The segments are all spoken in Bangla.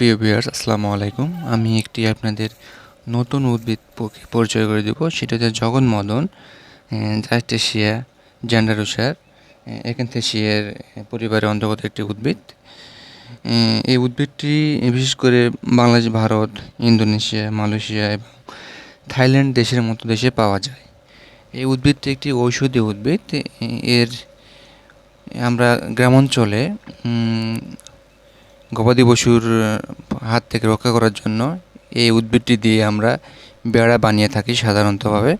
সুপ্রিয় ভিউয়ার্স আসসালামু আলাইকুম। আমি একটি আপনাদের নতুন উদ্ভিদ পরিচয় করে দেব। সেটা হচ্ছে জগন মদন জাস্টেশিয়া জেন্ডারুসার এখানথেসিয়ার পরিবারের অন্তর্গত একটি উদ্ভিদ। এই উদ্ভিদটি বিশেষ করে বাংলাদেশ, ভারত, ইন্দোনেশিয়া, মালয়েশিয়া এবং থাইল্যান্ড দেশের মতো দেশে পাওয়া যায়। এই উদ্ভিদটি একটি ঔষধি উদ্ভিদ। এর আমরা গ্রামাঞ্চলে গবাদি পশুর হাত থেকে রক্ষা করার জন্য এই উদ্ভিদটি দিয়ে আমরা বেড়া বানিয়ে থাকি সাধারণতভাবে।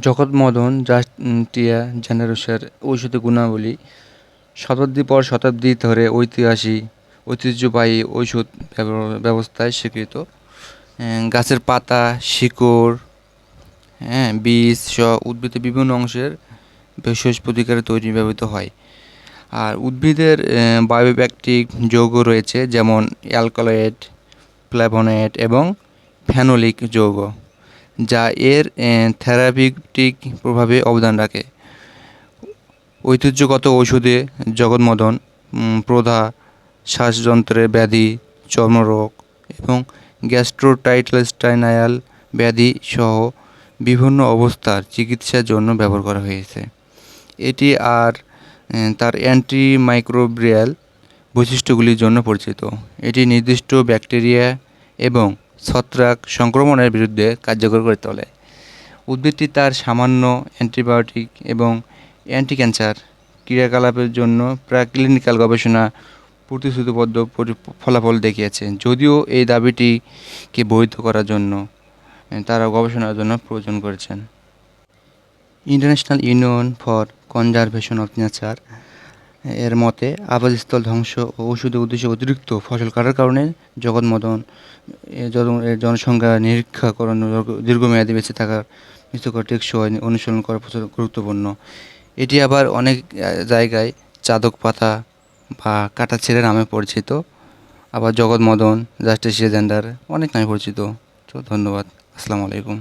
জগৎ মদন, জাস্টিয়া জেনারেশার ঔষধি গুণাবলী শতাব্দী পর শতাব্দী ধরে ঐতিহাসিক, ঐতিহ্যবাহী ঔষধ ব্যব- ব্যবস্থায় স্বীকৃত। গাছের পাতা, শিকড় হ্যাঁ বীজ সহ উদ্ভিদের বিভিন্ন অংশের ভেষজ প্রতিকারে তৈরি ব্যবহৃত হয়। আর উদ্ভিদের বায়োব্যাকটিক যৌগ রয়েছে যেমন অ্যালকালয়েড ফ্ল্যাভোনেট এবং ফ্যানোলিক যৌগ যা এর থেরাপিউটিক প্রভাবে অবদান রাখে। ঐতিহ্যগত ঔষধে জগন্মদন উম, প্রধা শ্বাসযন্ত্রের ব্যাধি চর্মরোগ এবং গ্যাস্ট্রোটাইটলেস্টাইনায়াল ব্যাধি সহ বিভিন্ন অবস্থার চিকিৎসার জন্য ব্যবহার করা হয়েছে। এটি আর তার অ্যান্টি মাইক্রোব্রিয়াল বৈশিষ্ট্যগুলির জন্য পরিচিত। এটি নির্দিষ্ট ব্যাকটেরিয়া এবং ছত্রাক সংক্রমণের বিরুদ্ধে কার্যকর করে তোলে। উদ্ভিদটি তার সামান্য অ্যান্টিবায়োটিক এবং অ্যান্টি ক্যান্সার ক্রিয়াকলাপের জন্য প্রায় ক্লিনিক্যাল গবেষণা প্রতিশ্রুতিবদ্ধ ফলাফল দেখিয়েছে। যদিও এই দাবিটিকে বৈধ করার জন্য তারা গবেষণার জন্য প্রয়োজন করেছেন। International Union for Conservation of Nature এর মতে আবাসস্থল ধ্বংস ও ওষুধের উদ্দেশ্যে অতিরিক্ত ফসল কাটার কারণে জগৎমদন জনসংখ্যা নিরীক্ষা করানো দীর্ঘমেয়াদী বেঁচে থাকার নিশ্চয় টেকসই অনুসরণ করা প্রচুর গুরুত্বপূর্ণ। এটি আবার অনেক জায়গায় চাদক পাতা বা কাটাছেড়ে নামে পরিচিত। আবার জগৎমদন জাস্টিসিয়া জেন্ডার অনেক নামে পরিচিত। তো ধন্যবাদ। আসসালামু আলাইকুম।